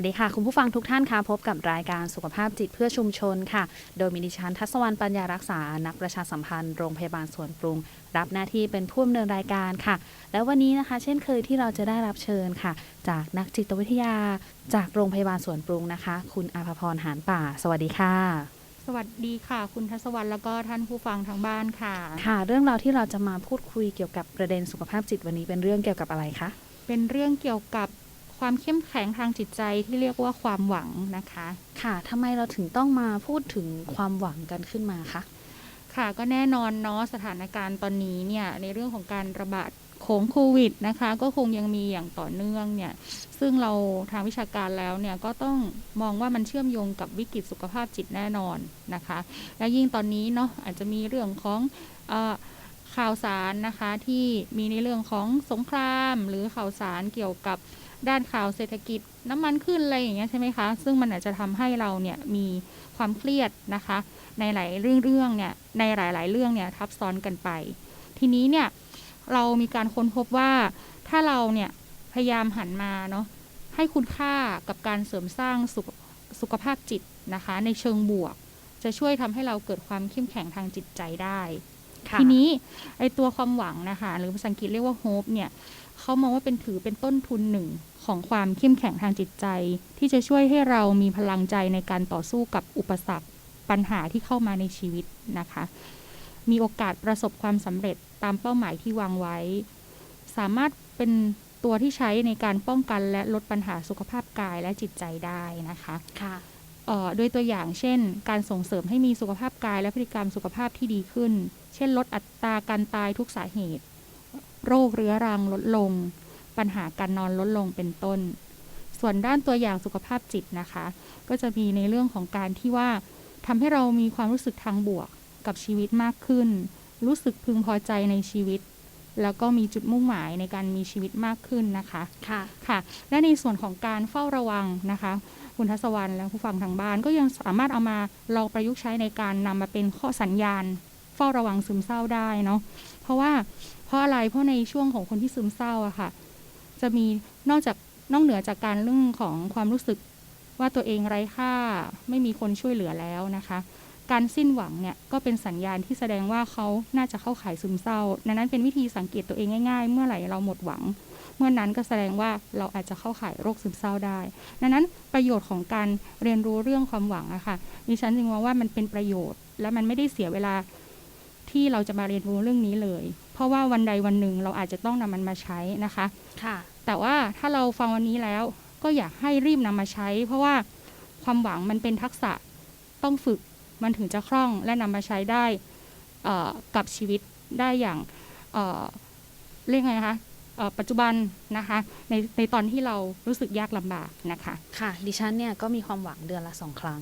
สวัสดีค่ะ คุณผู้ฟังทุกท่านค่ะพบกับรายการสุขภาพจิตเพื่อชุมชนค่ะ โดยมินิชันทัศวรรณปัญญารักษา นักประชาสัมพันธ์โรงพยาบาลสวนปรุง รับหน้าที่เป็นผู้ดำเนินรายการค่ะ แล้ววันนี้นะคะ เช่นเคยที่เราจะได้รับเชิญค่ะ จากนักจิตวิทยา จากโรงพยาบาลสวนปรุงนะคะ คุณอาภพรหานป่า สวัสดีค่ะ สวัสดีค่ะ คุณทัศวรรณแล้วก็ท่านผู้ฟังทางบ้านค่ะ ค่ะ เรื่องราวที่เราจะมาพูดคุยเกี่ยวกับประเด็นสุขภาพจิตวันนี้เป็นเรื่องเกี่ยวกับอะไรคะเป็นเรื่องเกี่ยวกับ ความเข้มแข็งทางจิตใจที่เรียกว่าความหวังนะคะ ค่ะทำไมเราถึงต้องมาพูดถึงความหวังกันขึ้นมาคะค่ะก็แน่นอนเนาะสถานการณ์ตอนนี้เนี่ยในเรื่องของการระบาดของโควิดนะคะ ก็คงยังมีอย่างต่อเนื่องเนี่ยซึ่งเราทางวิชาการแล้วเนี่ยก็ต้องมองว่ามันเชื่อมโยงกับวิกฤตสุขภาพจิตแน่นอนนะคะ และยิ่งตอนนี้เนาะอาจจะมีเรื่องของเออข่าวสารนะคะที่มีในเรื่องของสงคราม หรือข่าวสารเกี่ยวกับ ด้านข่าวเศรษฐกิจน้ำมันขึ้นอะไรอย่างเงี้ยใช่ไหมคะซึ่งมันอาจจะทำให้เราเนี่ยมีความเครียดนะคะ ในหลายเรื่องเรื่องเนี่ยในหลาย ๆ เรื่องเนี่ยทับซ้อนกันไป ทีนี้เนี่ยเรามีการค้นพบว่าถ้าเราเนี่ยพยายามหันมาเนาะให้คุณค่ากับการเสริมสร้างสุขสุขภาพจิตนะคะ ในเชิงบวก จะช่วยทำให้เราเกิดความเข้มแข็งทางจิตใจได้ทีนี้ไอตัวความหวังนะคะ หรือภาษาอังกฤษเรียกว่า hope เนี่ยเขามองว่าเป็นถือเป็นต้นทุนหนึ่ง ของความเข้มแข็งทางจิตใจ ที่จะช่วยให้เรามีพลังใจในการต่อสู้กับอุปสรรคปัญหาที่เข้ามาในชีวิตนะคะ มีโอกาสประสบความสำเร็จตามเป้าหมายที่วางไว้ สามารถเป็นตัวที่ใช้ในการป้องกันและลดปัญหาสุขภาพกายและจิตใจได้นะคะค่ะเอ่อโดยตัวอย่างเช่น การส่งเสริมให้มีสุขภาพกายและพฤติกรรมสุขภาพที่ดีขึ้น เช่น ลดอัตราการตายทุกสาเหตุ โรคเรื้อรังลดลง ปัญหาการนอนลดลงเป็นต้น ส่วนด้านตัวอย่างสุขภาพจิตนะคะ ก็จะมีในเรื่องของการที่ว่าทำให้เรามีความรู้สึกทางบวกกับชีวิตมากขึ้น รู้สึกพึงพอใจในชีวิต แล้วก็มีจุดมุ่งหมายในการมีชีวิตมากขึ้นนะคะค่ะค่ะ และในส่วนของการเฝ้าระวังนะคะคุณทัศวรรณและผู้ฟังทางบ้านก็ยังสามารถเอามาลองประยุกต์ใช้ในการนำมาเป็นข้อสัญญาณ เฝ้าระวังซึมเศร้าได้เนาะเพราะว่าเพราะอะไรเพราะในช่วงของคนที่ซึมเศร้าอะค่ะ จะมีนอกจากนอกเหนือจากการเรื่องของความรู้สึกว่าตัวเองไร้ค่าไม่มีคนช่วยเหลือแล้วนะคะ การสิ้นหวังเนี่ยก็เป็นสัญญาณที่แสดงว่าเขาน่าจะเข้าข่ายซึมเศร้าดังนั้นเป็นวิธีสังเกตตัวเองง่าย ๆ เมื่อไหร่เราหมดหวัง เมื่อนั้นก็แสดงว่าเราอาจจะเข้าข่ายโรคซึมเศร้าได้ ดังนั้นประโยชน์ของการเรียนรู้เรื่องความหวังอะค่ะดิฉันจึงมองว่ามันเป็นประโยชน์ และมันไม่ได้เสียเวลาที่เราจะมาเรียนรู้เรื่องนี้เลย เพราะว่าวันใดวันหนึ่งเราอาจจะต้องนำมันมาใช้นะคะ ค่ะ แต่ว่าถ้าเราฟังวันนี้แล้วก็อยากให้รีบนำมาใช้ เพราะว่าความหวังมันเป็นทักษะต้องฝึกมันถึงจะคล่องและนำมาใช้ได้เอ่อกับชีวิตได้อย่างเอ่อเรียกไงคะเอ่อปัจจุบันนะคะในในตอนที่เรารู้สึกยากลำบากนะคะค่ะดิฉันเนี่ยก็มีความหวังเดือนละสองครั้ง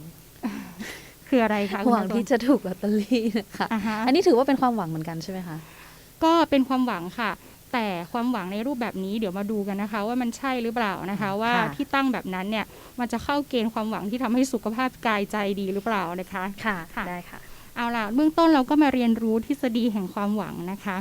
คืออะไรคะคุณหวังผู้ชมที่จะถูกลอตเตอรี่นะคะอ่าฮะอันนี้ถือว่าเป็นความหวังเหมือนกันใช่ไหมคะก็เป็นความหวังค่ะ แต่ความหวังในรูปแบบนี้เดี๋ยวมาดูกันนะคะ ว่ามันใช่หรือเปล่านะคะ ว่าค่ะที่ตั้งแบบนั้นเนี่ยมันจะเข้าเกณฑ์ความหวังที่ทำให้สุขภาพกายใจดีหรือเปล่านะคะค่ะค่ะได้ค่ะ เอาล่ะเบื้องต้นเราก็มาเรียนรู้ทฤษฎีแห่งความหวังนะคะ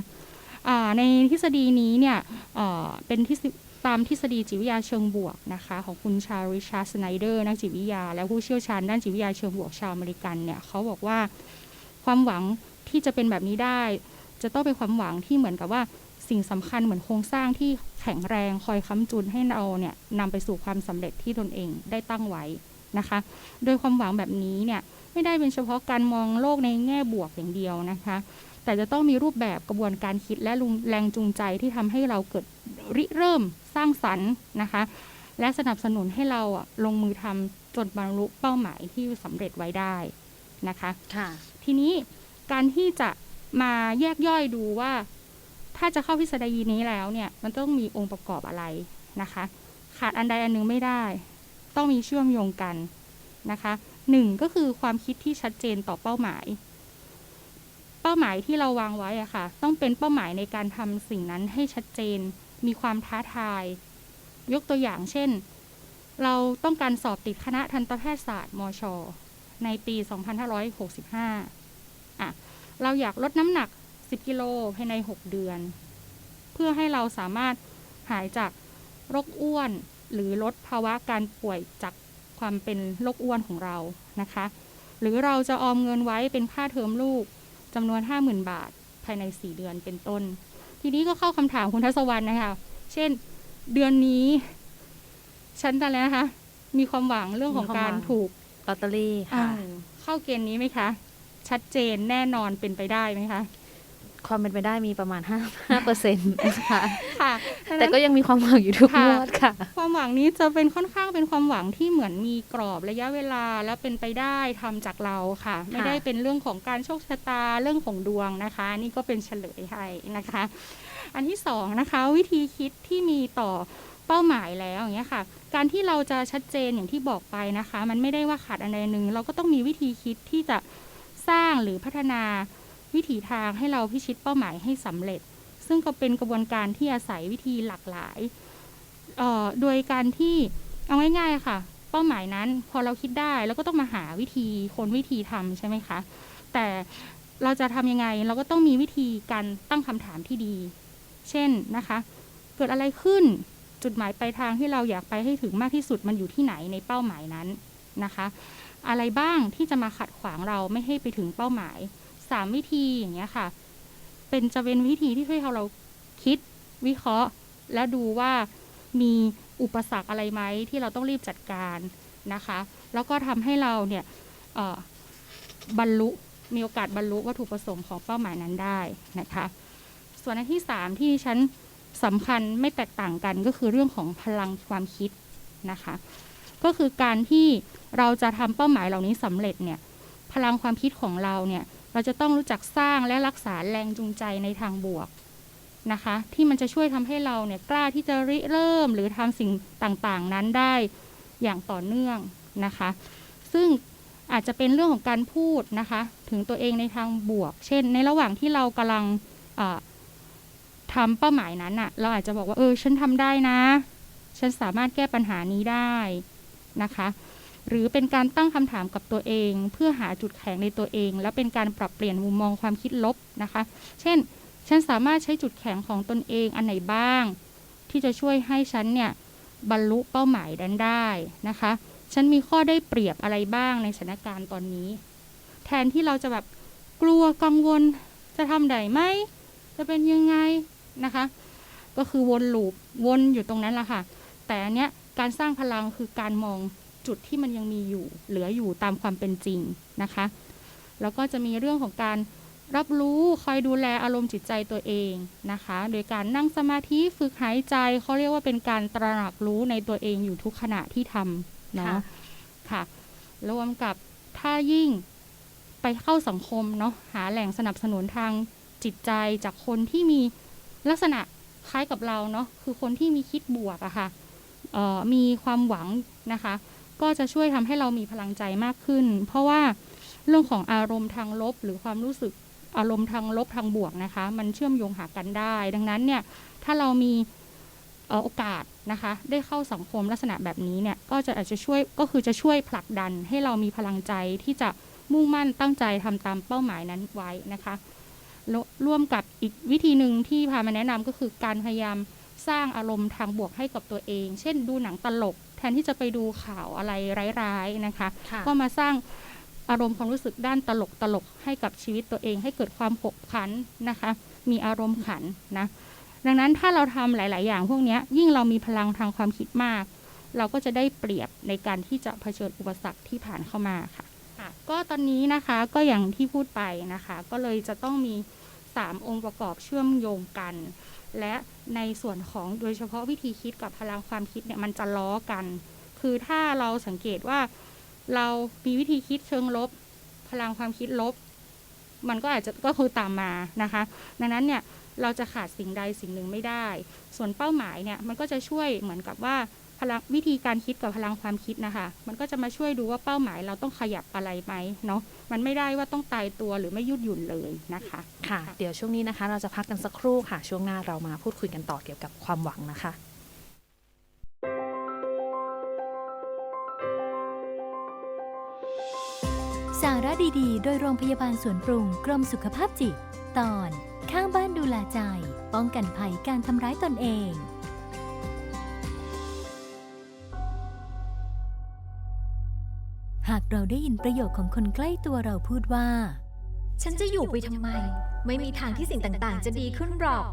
อ่าในทฤษฎีนี้เนี่ยเอ่อเป็นทฤษตามทฤษฎีจิตวิทยาเชิงบวกนะคะ ของคุณชาริชาร์ดสไนเดอร์นักจิตวิทยา และผู้เชี่ยวชาญด้านจิตวิทยาเชิงบวกชาวอเมริกันเนี่ยเขาบอกว่าความหวังที่จะเป็นแบบนี้ได้ จะต้องเป็นความหวังที่เหมือนกับว่า สิ่งสำคัญเหมือนโครงสร้างที่แข็งแรงคอยค้ำจุนให้เราเนี่ยนำไปสู่ความสำเร็จที่ตนเองได้ตั้งไว้นะคะ โดยความหวังแบบนี้เนี่ยไม่ได้เป็นเฉพาะการมองโลกในแง่บวกอย่างเดียวนะคะ แต่จะต้องมีรูปแบบกระบวนการคิดและแรงจูงใจที่ทำให้เราเกิดริเริ่มสร้างสรรค์นะคะ และสนับสนุนให้เราอะลงมือทำจนบรรลุเป้าหมายที่สำเร็จไว้ได้นะคะค่ะทีนี้การที่จะมาแยกย่อยดูว่า ถ้าจะเข้าทฤษฎีนี้แล้วเนี่ยมันต้องมีองค์ประกอบอะไรนะคะ ขาดอันใดอันหนึ่งไม่ได้ ต้องมีเชื่อมโยงกันนะคะหนึ่งก็คือความคิดที่ชัดเจนต่อเป้าหมาย เป้าหมายที่เราวางไว้อะค่ะ ต้องเป็นเป้าหมายในการทำสิ่งนั้นให้ชัดเจน มีความท้าทาย ยกตัวอย่างเช่น เราต้องการสอบติดคณะทันตแพทยศาสตร์มช ในปี 2565อะเราอยากลดน้ำหนัก 10 กิโลภายใน 6 เดือน เพื่อให้เราสามารถหายจากโรคอ้วน หรือลดภาวะการป่วยจากความเป็นโรคอ้วนของเรานะคะ หรือเราจะออมเงินไว้เป็นค่าเทอมลูกจำนวน 50,000 บาทภายใน 4 เดือนเป็นต้น ทีนี้ก็เข้าคำถามคุณทัศวรรณนะคะ เช่นเดือนนี้ ฉันอะไรนะคะ มีความหวังเรื่องของการถูกลอตเตอรี่ค่ะอ่าเข้าเกณฑ์นี้ไหมคะ ชัดเจนแน่นอนเป็นไปได้ไหมคะ ความเป็นไปได้มีประมาณ5 5เปอร์เซ็นต์นะคะค่ะแต่ก็ยังมีความหวังอยู่ทุกค่ะงวดค่ะ ความหวังนี้จะเป็นค่อนข้างเป็นความหวังที่เหมือนมีกรอบระยะเวลาและเป็นไปได้ทำจากเราค่ะ ไม่ได้เป็นเรื่องของการโชคชะตาเรื่องของดวงนะคะ นี่ก็เป็นเฉลยให้นะคะ อันที่สองนะคะวิธีคิดที่มีต่อเป้าหมายแล้วอย่างเงี้ยค่ะ การที่เราจะชัดเจนอย่างที่บอกไปนะคะ มันไม่ได้ว่าขาดอันใดหนึ่งเราก็ต้องมีวิธีคิดที่จะสร้างหรือพัฒนา วิถีทางให้เราพิชิตเป้าหมายให้สำเร็จ ซึ่งก็เป็นกระบวนการที่อาศัยวิธีหลากหลายออโดยการที่เอาง่ายๆค่ะ เป้าหมายนั้นพอเราคิดได้เราก็ต้องมาหาวิธีคนวิธีทำใช่ไหมคะแต่เราจะทำยังไงเราก็ต้องมีวิธีการตั้งคำถามที่ดี เช่นนะคะ เกิดอะไรขึ้นจุดหมายปลายทางที่เราอยากไปให้ถึงมากที่สุดมันอยู่ที่ไหนในเป้าหมายนั้นนะคะ อะไรบ้างที่จะมาขัดขวางเราไม่ให้ไปถึงเป้าหมาย สามวิธีอย่างเงี้ยค่ะ เป็นจะเป็นวิธีที่ช่วยให้เราคิดวิเคราะห์ และดูว่ามีอุปสรรคอะไรไหมที่เราต้องรีบจัดการนะคะ แล้วก็ทำให้เราเนี่ยบรรลุมีโอกาสบรรลุวัตถุประสงค์ของเป้าหมายนั้นได้นะคะ ส่วนอันที่สามที่ฉันสำคัญไม่แตกต่างกันก็คือเรื่องของพลังความคิดนะคะ ก็คือการที่เราจะทำเป้าหมายเหล่านี้สำเร็จเนี่ยพลังความคิดของเราเนี่ย เราจะต้องรู้จักสร้างและรักษาแรงจูงใจในทางบวกนะคะ ที่มันจะช่วยทำให้เราเนี่ยกล้าที่จะริเริ่มหรือทำสิ่งต่างๆ นั้นได้อย่างต่อเนื่องนะคะ ซึ่งอาจจะเป็นเรื่องของการพูดนะคะ ถึงตัวเองในทางบวก เช่น ในระหว่างที่เรากำลังทำเป้าหมายนั้นอะเราอาจจะบอกว่าเออฉันทำได้นะ ฉันสามารถแก้ปัญหานี้ได้นะคะ หรือเป็นการตั้งคำถามกับตัวเอง เพื่อหาจุดแข็งในตัวเอง และเป็นการปรับเปลี่ยนมุมมองความคิดลบนะคะ เช่น ฉันสามารถใช้จุดแข็งของตนเองอันไหนบ้าง ที่จะช่วยให้ฉันเนี่ยบรรลุเป้าหมายนั้นได้นะคะ ฉันมีข้อได้เปรียบอะไรบ้างในสถานการณ์ตอนนี้ แทนที่เราจะแบบกลัวกังวลจะทำได้ไหมจะเป็นยังไงนะคะ ก็คือวนลูปวนอยู่ตรงนั้นแหละค่ะ แต่อันเนี้ยการสร้างพลังคือการมอง จุดที่มันยังมีอยู่ เหลืออยู่ตามความเป็นจริงนะคะ แล้วก็จะมีเรื่องของการรับรู้คอยดูแลอารมณ์จิตใจตัวเองนะคะ โดยการนั่งสมาธิฝึกหายใจเขาเรียกว่าเป็นการตระหนักรู้ในตัวเองอยู่ทุกขณะที่ทำเนาะค่ะค่ะรวมกับถ้ายิ่งไปเข้าสังคมเนาะหาแหล่งสนับสนุนทางจิตใจจากคนที่มีลักษณะคล้ายกับเราเนาะคือคนที่มีคิดบวกอะค่ะเอ่อมีความหวังนะคะ ก็จะช่วยทำให้เรามีพลังใจมากขึ้น เพราะว่าเรื่องของอารมณ์ทางลบ หรือความรู้สึกอารมณ์ทางลบทางบวกนะคะ มันเชื่อมโยงหากันได้ ดังนั้นเนี่ยถ้าเรามีโอกาสนะคะ ได้เข้าสังคมลักษณะแบบนี้เนี่ยก็จะอาจจะช่วยก็คือจะช่วยผลักดันให้เรามีพลังใจที่จะมุ่งมั่นตั้งใจทำตามเป้าหมายนั้นไว้นะคะร่วมกับอีกวิธีหนึ่งที่พามาแนะนำก็คือการพยายาม สร้างอารมณ์ทางบวกให้กับตัวเอง เช่น ดูหนังตลก แทนที่จะไปดูข่าวอะไรร้ายๆนะคะค่ะก็มาสร้างอารมณ์ความรู้สึกด้านตลกตลกให้กับชีวิตตัวเอง ให้เกิดความขบขันนะคะ มีอารมณ์ขันนะดังนั้นถ้าเราทำหลาย ๆ อย่างพวกเนี้ยยิ่งเรามีพลังทางความคิดมาก เราก็จะได้เปรียบในการที่จะเผชิญอุปสรรคที่ผ่านเข้ามาค่ะค่ะก็ตอนนี้นะคะก็อย่างที่พูดไปนะคะ ก็เลยจะต้องมี 3 องค์ประกอบเชื่อมโยงกัน และในส่วนของโดยเฉพาะวิธีคิดกับพลังความคิดเนี่ยมันจะล้อกัน คือถ้าเราสังเกตว่าเรามีวิธีคิดเชิงลบ พลังความคิดลบ มันก็อาจจะก็คือตามมานะคะ ดังนั้นเนี่ยเราจะขาดสิ่งใดสิ่งหนึ่งไม่ได้ ส่วนเป้าหมายเนี่ยมันก็จะช่วยเหมือนกับว่า พลังวิธีการคิดกับพลังความคิดนะคะ มันก็จะมาช่วยดูว่าเป้าหมายเราต้องขยับอะไรไหมเนาะมันไม่ได้ว่าต้องตายตัวหรือไม่ยืดหยุ่นเลยนะคะค่ะ เดี๋ยวช่วงนี้นะคะ เราจะพักกันสักครู่ค่ะ ช่วงหน้าเรามาพูดคุยกันต่อเกี่ยวกับความหวังนะคะสาระดีๆ โดยโรงพยาบาลสวนปรุงกรมสุขภาพจิต ตอน ข้างบ้านดูแลใจ ป้องกันภัยการทำร้ายตนเอง หากเราได้ยินประโยคของคนใกล้ตัวเราพูดว่า ฉันจะอยู่ไปทำไม ไม่มีทางที่สิ่งต่าง ๆ จะดีขึ้นหรอก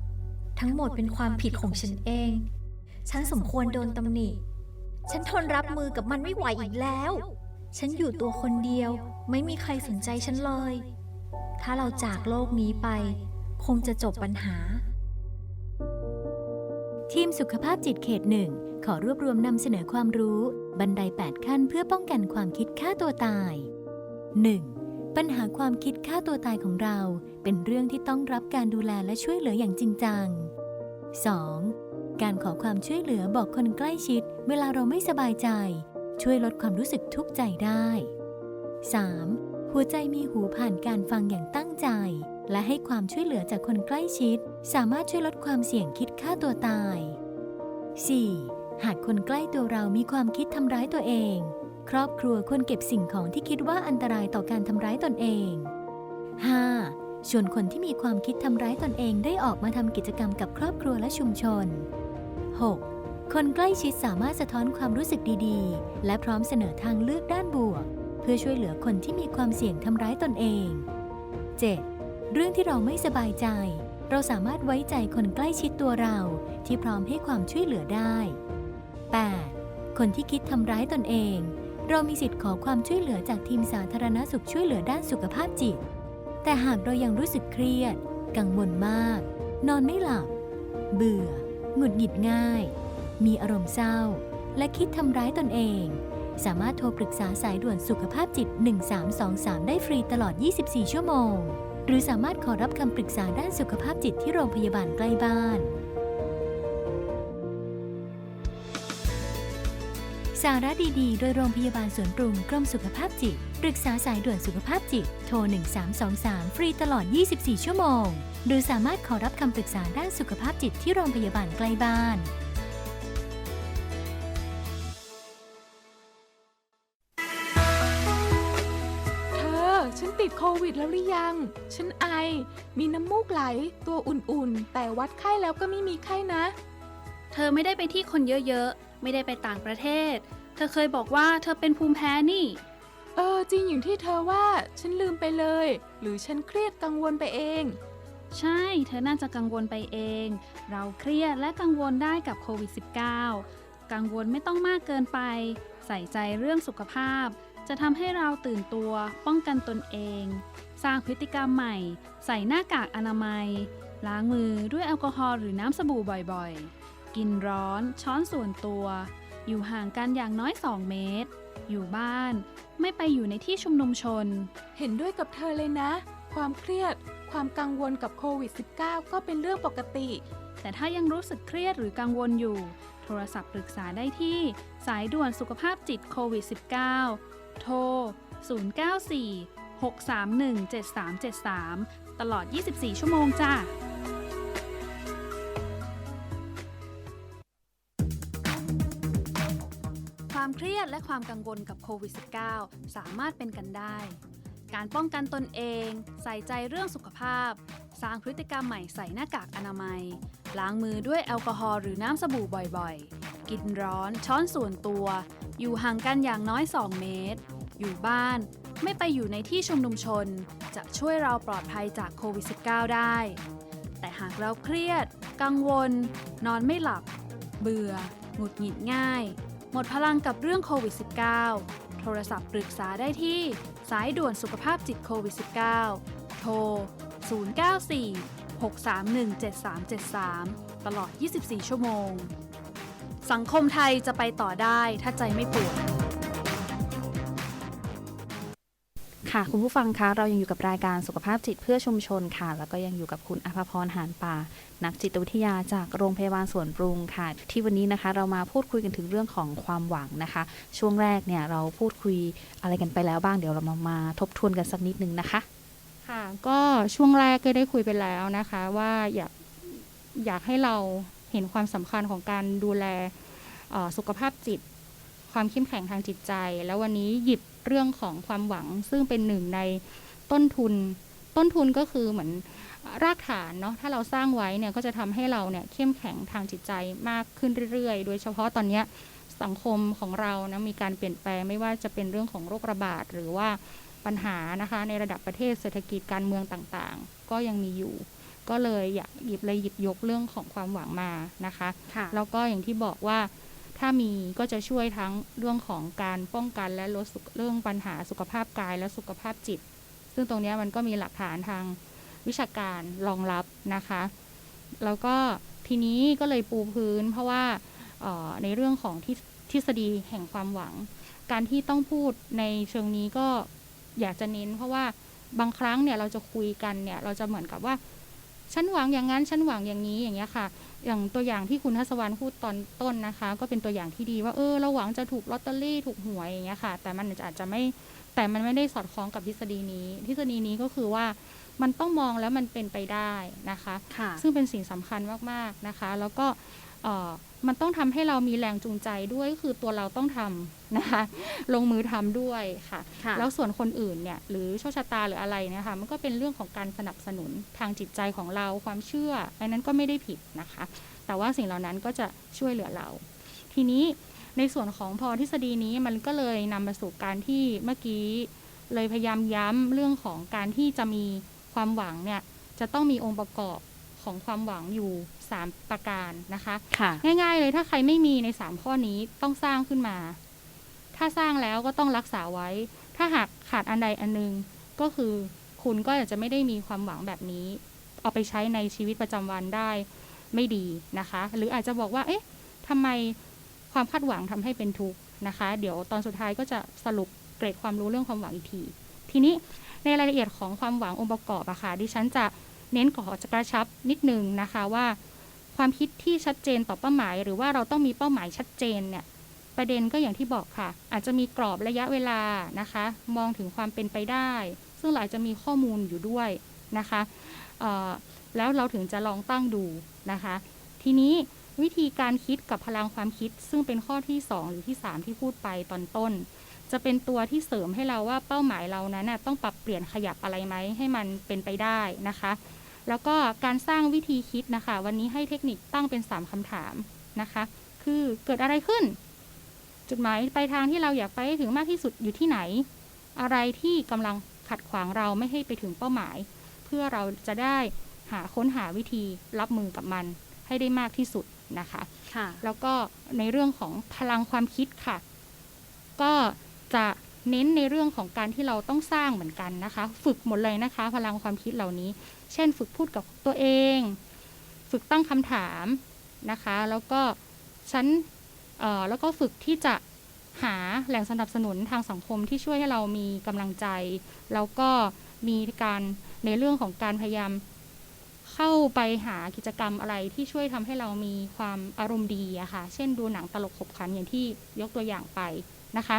ทั้งหมดเป็นความผิดของฉันเอง ฉันสมควรโดนตำหนิ ฉันทนรับมือกับมันไม่ไหวอีกแล้ว ฉันอยู่ตัวคนเดียว ไม่มีใครสนใจฉันเลย ถ้าเราจากโลกนี้ไป คงจะจบปัญหา ทีมสุขภาพจิตเขตหนึ่ง ขอรวบรวมนำเสนอความรู้บันได 8 ขั้นเพื่อป้องกันความคิดฆ่าตัวตาย 1. ปัญหาความคิดฆ่าตัวตายของเรา เป็นเรื่องที่ต้องรับการดูแลและช่วยเหลืออย่างจริงจัง 2. การขอความช่วยเหลือบอกคนใกล้ชิด เวลาเราไม่สบายใจ ช่วยลดความรู้สึกทุกข์ใจได้ 3. หัวใจมีหูผ่านการฟังอย่างตั้งใจ และให้ความช่วยเหลือจากคนใกล้ชิด สามารถช่วยลดความเสี่ยงคิดฆ่าตัวตาย 4. หากคนใกล้ตัวเรามีความคิดทำร้ายตัวเอง ครอบครัวควรเก็บสิ่งของที่คิดว่าอันตรายต่อการทำร้ายตนเอง 5. ชวนคนที่มีความคิดทำร้ายตนเองได้ออกมาทำกิจกรรมกับครอบครัวและชุมชน 6. คนใกล้ชิดสามารถสะท้อนความรู้สึกดีๆ และพร้อมเสนอทางเลือกด้านบวก เพื่อช่วยเหลือคนที่มีความเสี่ยงทำร้ายตนเอง 7. เรื่องที่เราไม่สบายใจ เราสามารถไว้ใจคนใกล้ชิดตัวเราที่พร้อมให้ความช่วยเหลือได้ 8. คนที่คิดทำร้ายตนเอง เรามีสิทธิ์ขอความช่วยเหลือจากทีมสาธารณสุขช่วยเหลือด้านสุขภาพจิต แต่หากเรายังรู้สึกเครียด กังวลมาก นอนไม่หลับ เบื่อ หงุดหงิดง่าย มีอารมณ์เศร้า และคิดทำร้ายตนเอง สามารถโทรปรึกษาสายด่วนสุขภาพจิต 1323 ได้ฟรีตลอด 24 ชั่วโมง หรือสามารถขอรับคำปรึกษาด้านสุขภาพจิตที่โรงพยาบาลใกล้บ้าน สาระดีๆ โดยโรงพยาบาลสวนปรุงกรมสุขภาพจิต ปรึกษาสายด่วนสุขภาพจิต โทร 1323 ฟรีตลอด 24 ชั่วโมง หรือสามารถขอรับคำปรึกษาด้านสุขภาพจิตที่โรงพยาบาลใกล้บ้าน เธอ ฉันติดโควิดแล้วหรือยัง ฉันไอ มีน้ำมูกไหล ตัวอุ่นๆ แต่วัดไข้แล้วก็ไม่มีไข้นะ เธอไม่ได้ไปที่คนเยอะๆ ไม่ได้ไปต่างประเทศ เธอเคยบอกว่าเธอเป็นภูมิแพ้นี่ เออจริงอย่างที่เธอว่า ฉันลืมไปเลย หรือฉันเครียดกังวลไปเอง ใช่ เธอน่าจะกังวลไปเอง เราเครียดและกังวลได้กับโควิด -19 กังวลไม่ต้องมากเกินไป ใส่ใจเรื่องสุขภาพ จะทำให้เราตื่นตัว ป้องกันตนเอง สร้างพฤติกรรมใหม่ ใส่หน้ากากอนามัย ล้างมือด้วยแอลกอฮอล์หรือน้ำสบู่บ่อยๆ กินร้อน ช้อนส่วนตัว อยู่ห่างกันอย่างน้อย 2 เมตร อยู่บ้าน ไม่ไปอยู่ในที่ชุมนุมชน เห็นด้วยกับเธอเลยนะ ความเครียด ความกังวลกับโควิด -19 ก็เป็นเรื่องปกติ แต่ถ้ายังรู้สึกเครียดหรือกังวลอยู่ โทรศัพท์ปรึกษาได้ที่ สายด่วนสุขภาพจิตโควิด -19 โทร 094 631 7373 ตลอด 24 ชั่วโมงจ้า ยดและความกังวลกับโควิด -19 สามารถเป็นกันได้ การป้องกันตนเอง ใส่ใจเรื่องสุขภาพ สร้างพฤติกรรมใหม่ใส่หน้ากากอนามัย ล้างมือด้วยแอลกอฮอล์หรือน้ำสบู่บ่อยๆ กินร้อน ช้อนส่วนตัว อยู่ห่างกันอย่างน้อย 2 เมตร อยู่บ้าน ไม่ไปอยู่ในที่ชุมนุมชน จะช่วยเราปลอดภัยจากโควิด -19 ได้ แต่หากเราเครียด กังวล นอนไม่หลับ เบื่อ หงุดหงิดง่าย หมดพลังกับเรื่องโควิด -19 โทรศัพท์ปรึกษาได้ที่ สายด่วนสุขภาพจิตโควิด -19 โทร 094 631 7373 ตลอด 24 ชั่วโมง สังคมไทยจะไปต่อได้ถ้าใจไม่ป่วย ค่ะ คุณผู้ฟังคะเรายังอยู่กับรายการสุขภาพจิตเพื่อชุมชนค่ะ แล้วก็ยังอยู่กับคุณอภพรหานป่า นักจิตวิทยาจากโรงพยาบาลสวนปรุงค่ะ ที่วันนี้นะคะเรามาพูดคุยกันถึงเรื่องของความหวังนะคะ ช่วงแรกเนี่ยเราพูดคุยอะไรกันไปแล้วบ้างเดี๋ยวเรามามาทบทวนกันสักนิดนึงนะคะค่ะก็ช่วงแรกก็ได้คุยไปแล้วนะคะ ว่าอยากอยากให้เราเห็นความสำคัญของการดูแลสุขภาพจิต ความเข้มแข็งทางจิตใจ แล้ววันนี้หยิบเรื่องของความหวัง ซึ่งเป็นหนึ่งในต้นทุน ต้นทุนก็คือเหมือนรากฐานเนาะถ้าเราสร้างไว้เนี่ยก็จะทำให้เราเนี่ยเข้มแข็งทางจิตใจมากขึ้นเรื่อยๆ โดยเฉพาะตอนเนี้ยสังคมของเรานะมีการเปลี่ยนแปลงไม่ว่าจะเป็นเรื่องของโรคระบาดหรือว่าปัญหานะคะในระดับประเทศเศรษฐกิจการเมืองต่างๆ ก็ยังมีอยู่ ก็เลยอยากหยิบเลยหยิบยกเรื่องของความหวังมานะคะค่ะแล้วก็อย่างที่บอกว่า ถ้ามีก็จะช่วยทั้งเรื่องของการป้องกันและลดเรื่องปัญหาสุขภาพกายและสุขภาพจิต ซึ่งตรงนี้มันก็มีหลักฐานทางวิชาการรองรับนะคะ แล้วก็ทีนี้ก็เลยปูพื้น เพราะว่าออในเรื่องของทฤทฤษฎีแห่งความหวัง การที่ต้องพูดในเชิงนี้ก็อยากจะเน้น เพราะว่าบางครั้งเนี่ยเราจะคุยกันเนี่ยเราจะเหมือนกับว่า ฉันหวังอย่างนั้นฉันหวังอย่างนี้อย่างเงี้ยค่ะ อย่างตัวอย่างที่คุณทัศวรรณพูดตอนต้นนะคะ ก็เป็นตัวอย่างที่ดีว่าเออเราหวังจะถูกลอตเตอรี่ถูกหวยอย่างเงี้ยค่ะ แต่มันอาจจะไม่แต่มันไม่ได้สอดคล้องกับทฤษฎีนี้ ทฤษฎีนี้ก็คือว่ามันต้องมองแล้วมันเป็นไปได้นะคะค่ะซึ่งเป็นสิ่งสำคัญมากๆนะคะ แล้วก็เอ่อ มันต้องทำให้เรามีแรงจูงใจด้วยก็คือตัวเราต้องทำนะคะ ลงมือทำด้วยค่ะค่ะแล้วส่วนคนอื่นเนี่ยหรือโชคชะตาหรืออะไรเนี่ยค่ะมันก็เป็นเรื่องของการสนับสนุนทางจิตใจของเราความเชื่ออันนั้นก็ไม่ได้ผิดนะคะ แต่ว่าสิ่งเหล่านั้นก็จะช่วยเหลือเรา ทีนี้ในส่วนของพอทฤษฎีนี้มันก็เลยนำมาสู่การที่เมื่อกี้เลยพยายามย้ำเรื่องของการที่จะมีความหวังเนี่ยจะต้องมีองค์ประกอบของความหวังอยู่3 ประการนะคะค่ะง่ายๆเลยถ้าใครไม่มีใน 3 ข้อนี้ต้องสร้างขึ้นมา ถ้าสร้างแล้วก็ต้องรักษาไว้ ถ้าหากขาดอันใดอันหนึงก็คือคุณก็อาจจะไม่ได้มีความหวังแบบนี้ เอาไปใช้ในชีวิตประจำวันได้ไม่ดีนะคะ หรืออาจจะบอกว่า เอ๊ะทำไมความคาดหวังทำให้เป็นทุกข์นะคะ เดี๋ยวตอนสุดท้ายก็จะสรุปเกรดความรู้เรื่องความหวังอีกที ทีนี้ในรายละเอียดของความหวังองค์ประกอบอะค่ะดิฉันจะเน้นขอจะกระชับนิดนึงนะคะว่า ความคิดที่ชัดเจนต่อเป้าหมาย หรือว่าเราต้องมีเป้าหมายชัดเจนเนี่ยประเด็นก็อย่างที่บอกค่ะ อาจจะมีกรอบระยะเวลานะคะ มองถึงความเป็นไปได้ ซึ่งเราอาจจะมีข้อมูลอยู่ด้วยนะคะแล้วเราถึงจะลองตั้งดูนะคะ ทีนี้วิธีการคิดกับพลังความคิด ซึ่งเป็นข้อที่ 2 หรือที่ 3 ที่พูดไปตอนต้น จะเป็นตัวที่เสริมให้เราว่าเป้าหมายเรานั้นต้องปรับเปลี่ยนขยับอะไรไหมให้มันเป็นไปได้นะคะ แล้วก็การสร้างวิธีคิดนะคะ วันนี้ให้เทคนิคตั้งเป็น 3คำถามนะคะ คือเกิดอะไรขึ้น จุดหมายปลายทางที่เราอยากไปให้ถึงมากที่สุดอยู่ที่ไหน อะไรที่กำลังขัดขวางเราไม่ให้ไปถึงเป้าหมาย เพื่อเราจะได้หาค้นหาวิธีรับมือกับมันให้ได้มากที่สุดนะคะค่ะแล้วก็ในเรื่องของพลังความคิดค่ะ ก็จะเน้นในเรื่องของการที่เราต้องสร้างเหมือนกันนะคะ ฝึกหมดเลยนะคะ พลังความคิดเหล่านี้ เช่น ฝึกพูดกับตัวเอง ฝึกตั้งคำถามนะคะ แล้วก็ฉันแล้วก็ฝึกที่จะหาแหล่งสนับสนุนทางสังคมที่ช่วยให้เรามีกำลังใจ แล้วก็มีการในเรื่องของการพยายามเข้าไปหากิจกรรมอะไรที่ช่วยทำให้เรามีความอารมณ์ดีอะค่ะ เช่นดูหนังตลกขบขันอย่างที่ยกตัวอย่างไปนะคะ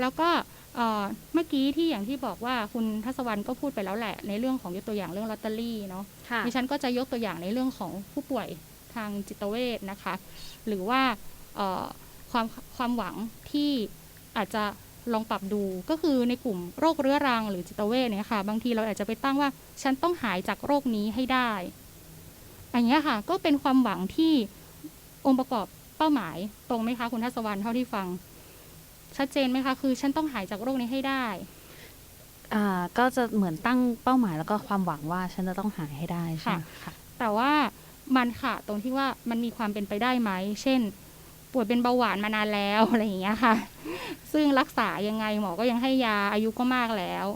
แล้วก็ เอ่อเมื่อกี้ที่อย่างที่บอกว่าคุณทัศวรรณก็พูดไปแล้วแหละ ในเรื่องของยกตัวอย่างเรื่องลอตเตอรี่เนาะค่ะดิฉันก็จะยกตัวอย่างในเรื่องของผู้ป่วยทางจิตเวชนะคะ หรือว่าเอ่อความความหวังที่อาจจะลองปรับดูก็คือในกลุ่มโรคเรื้อรังหรือจิตเวชเนี่ยค่ะ บางทีเราอาจจะไปตั้งว่าฉันต้องหายจากโรคนี้ให้ได้ อันเนี้ยค่ะก็เป็นความหวังที่องค์ประกอบเป้าหมายตรงไหมคะคุณทัศวรรณเท่าที่ฟัง ชัดเจนไหมคะคือฉันต้องหายจากโรคนี้ให้ได้ อ่าก็จะเหมือนตั้งเป้าหมายแล้วก็ความหวังว่าฉันจะต้องหายให้ได้ใช่ไหมค่ะแต่ว่ามันค่ะตรงที่ว่ามันมีความเป็นไปได้ไหม เช่น ป่วยเป็นเบาหวานมานานแล้วอะไรอย่างเงี้ยค่ะ ซึ่งรักษายังไงหมอก็ยังให้ยาอายุก็มากแล้ว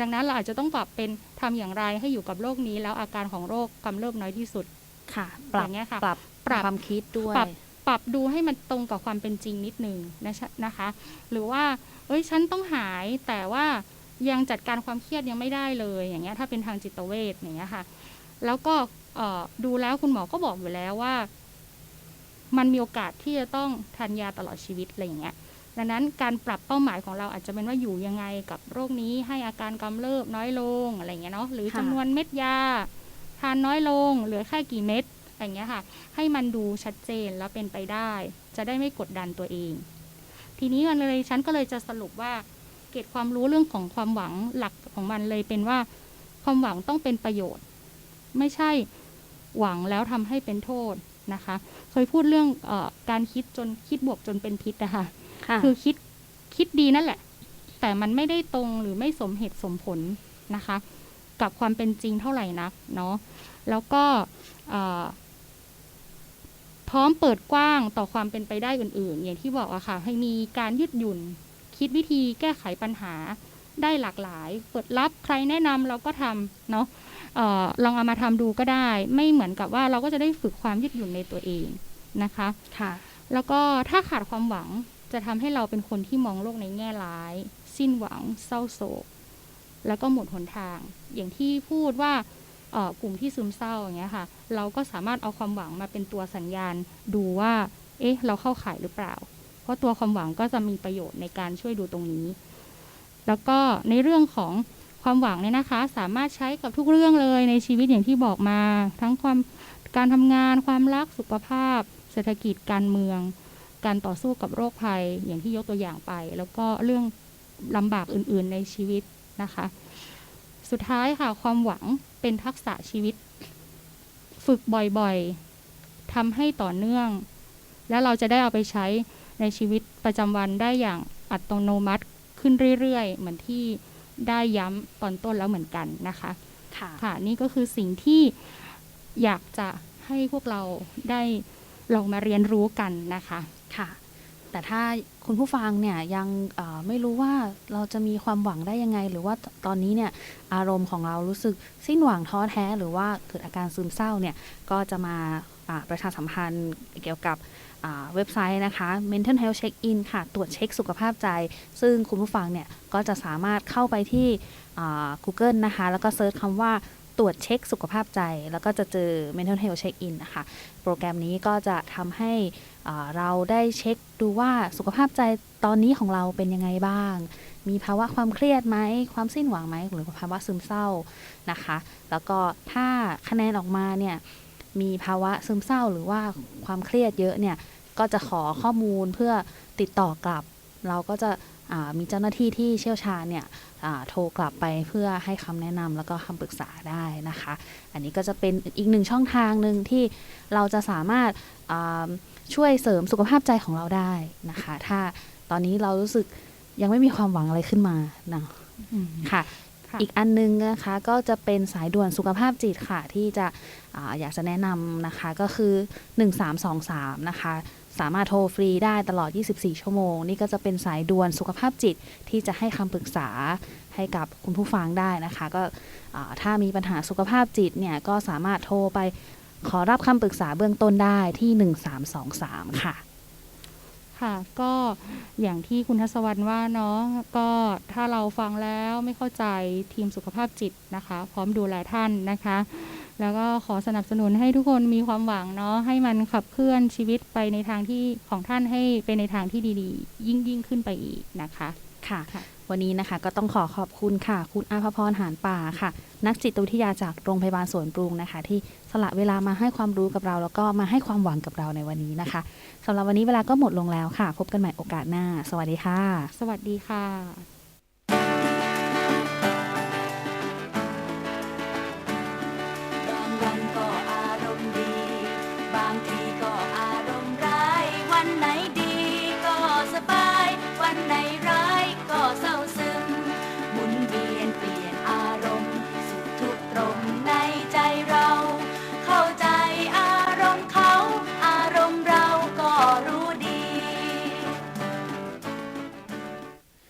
ดังนั้นเราอาจจะต้องปรับเป็นทำอย่างไรให้อยู่กับโรคนี้ แล้วอาการของโรคกำเริบน้อยที่สุดค่ะ ปรับอย่างเงี้ยค่ะ ปรับปรับความคิดด้วย ปรับ ปรับดูให้มันตรงกับความเป็นจริงนิดนึงนะคะนะคะ หรือว่าเอ้ยฉันต้องหายแต่ว่ายังจัดการความเครียดยังไม่ได้เลยอย่างเงี้ยถ้าเป็นทางจิตเวชอย่างเงี้ยค่ะ แล้วก็ดูแล้วคุณหมอก็บอกอยู่แล้วว่า มันมีโอกาสที่จะต้องทานยาตลอดชีวิตอะไรอย่างเงี้ยดังนั้นการปรับเป้าหมายของเราอาจจะเป็นว่าอยู่ยังไงกับโรคนี้ให้อาการกำเริบน้อยลงอะไรเงี้ยเนาะหรือค่ะจำนวนเม็ดยา ทานน้อยลงเหลือแค่กี่เม็ด อย่างเงี้ยค่ะ ให้มันดูชัดเจนแล้วเป็นไปได้ จะได้ไม่กดดันตัวเอง ทีนี้มันเลยฉันก็เลยจะสรุปว่า เกร็ดความรู้เรื่องของความหวังหลักของมันเลยเป็นว่า ความหวังต้องเป็นประโยชน์ ไม่ใช่หวังแล้วทำให้เป็นโทษนะคะ เคยพูดเรื่องเออการคิดจนคิดบวกจนเป็นพิษนะคะค่ะคือคิดคิดดีนั่นแหละ แต่มันไม่ได้ตรงหรือไม่สมเหตุสมผลนะคะ กับความเป็นจริงเท่าไหร่นักเนาะแล้วก็เอ่อพ ร้อมเปิดกว้างต่อความเป็นไปได้อื่น ๆ อย่างที่บอกอะค่ะ ให้มีการยืดหยุ่น คิดวิธีแก้ไขปัญหาได้หลากหลาย เปิดรับใครแนะนำเราก็ทำเนาะเออลองเอามาทำดูก็ได้ ไม่เหมือนกับว่าเราก็จะได้ฝึกความยืดหยุ่นในตัวเองนะคะค่ะ แล้วก็ถ้าขาดความหวังจะทำให้เราเป็นคนที่มองโลกในแง่ร้าย สิ้นหวังเศร้าโศก แล้วก็หมดหนทาง อย่างที่พูดว่าเอ่อ กลุ่มที่ซึมเศร้าอย่างเงี้ยค่ะ เราก็สามารถเอาความหวังมาเป็นตัวสัญญาณดูว่า เอ๊ะ เราเข้าข่ายหรือเปล่า เพราะตัวความหวังก็จะมีประโยชน์ในการช่วยดูตรงนี้ แล้วก็ในเรื่องของความหวังเนี่ยนะคะ สามารถใช้กับทุกเรื่องเลยในชีวิตอย่างที่บอกมา ทั้งความการทำงานความรักสุขภาพ เศรษฐกิจการเมือง การต่อสู้กับโรคภัยอย่างที่ยกตัวอย่างไป แล้วก็เรื่องลำบากอื่น ๆในชีวิตนะคะ สุดท้ายค่ะความหวังเป็นทักษะชีวิต ฝึกบ่อยๆทำให้ต่อเนื่อง แล้วเราจะได้เอาไปใช้ในชีวิตประจำวันได้อย่างอัตโนมัติขึ้นเรื่อยๆ เหมือนที่ได้ย้ำตอนต้นแล้วเหมือนกันนะคะค่ะค่ะนี่ก็คือสิ่งที่อยากจะให้พวกเราได้ลองมาเรียนรู้กันนะคะค่ะ แต่ถ้า คุณผู้ฟังเนี่ยยังไม่รู้ว่าเราจะมีความหวังได้ยังไง หรือว่าตอนนี้เนี่ยอารมณ์ของเรารู้สึกสิ้นหวังท้อแท้ หรือว่าเกิดอาการซึมเศร้าเนี่ยก็จะมาประชาสัมพันธ์เกี่ยวกับเว็บไซต์นะคะ Mental Health Check In ค่ะ ตรวจเช็คสุขภาพใจ ซึ่งคุณผู้ฟังเนี่ย ก็จะสามารถเข้าไปที่ Google นะคะ แล้วก็เซิร์ชคำว่า ตรวจเช็คสุขภาพใจ แล้วก็จะเจอ Mental Health Check In นะคะ โปรแกรมนี้ก็จะทำให้เราได้เช็คดูว่าสุขภาพใจตอนนี้ของเราเป็นยังไงบ้าง มีภาวะความเครียดไหม ความสิ้นหวังไหม หรือภาวะซึมเศร้านะคะ แล้วก็ถ้าคะแนนออกมาเนี่ย มีภาวะซึมเศร้าหรือว่าความเครียดเยอะเนี่ย ก็จะขอข้อมูลเพื่อติดต่อกลับ เราก็จะ มีเจ้าหน้าที่ที่เชี่ยวชาญเนี่ยอ่าโทรกลับไปเพื่อให้คำแนะนำแล้วก็คำปรึกษาได้นะคะ อันนี้ก็จะเป็นอีกหนึ่งช่องทางหนึ่งที่เราจะสามารถอ่าช่วยเสริมสุขภาพใจของเราได้นะคะ ถ้าตอนนี้เรารู้สึกยังไม่มีความหวังอะไรขึ้นมานะค่ะค่ะอีกอันนึงนะคะก็จะเป็นสายด่วนสุขภาพจิตค่ะ ที่จะอาอยากจะแนะนำนะคะก็คือ 1323 นะคะ สามารถโทรฟรีได้ตลอด 24 ชั่วโมง นี่ก็จะเป็นสายด่วนสุขภาพจิตที่จะให้คำปรึกษาให้กับคุณผู้ฟังได้นะคะ ก็ถ้ามีปัญหาสุขภาพจิตเนี่ยก็สามารถโทรไปขอรับคำปรึกษาเบื้องต้นได้ที่ 1323 ค่ะ ค่ะ ก็อย่างที่คุณทัศวรรณว่าเนาะก็ถ้าเราฟังแล้วไม่เข้าใจทีมสุขภาพจิตนะคะ พร้อมดูแลท่านนะคะ แล้วก็ขอสนับสนุนให้ทุกคนมีความหวังเนาะให้มันขับเคลื่อนชีวิตไปในทางที่ของท่านให้ไปในทางที่ดีๆ ยิ่งยิ่งขึ้นไปอีกนะคะค่ะค่ะวันนี้นะคะก็ต้องขอขอบคุณค่ะ คุณอาภพรหานป่าค่ะ นักจิตวิทยาจากโรงพยาบาลสวนปรุงนะคะ ที่สละเวลามาให้ความรู้กับเรา แล้วก็มาให้ความหวังกับเราในวันนี้นะคะสำหรับวันนี้เวลาก็หมดลงแล้วค่ะ พบกันใหม่โอกาสหน้า สวัสดีค่ะ สวัสดีค่ะ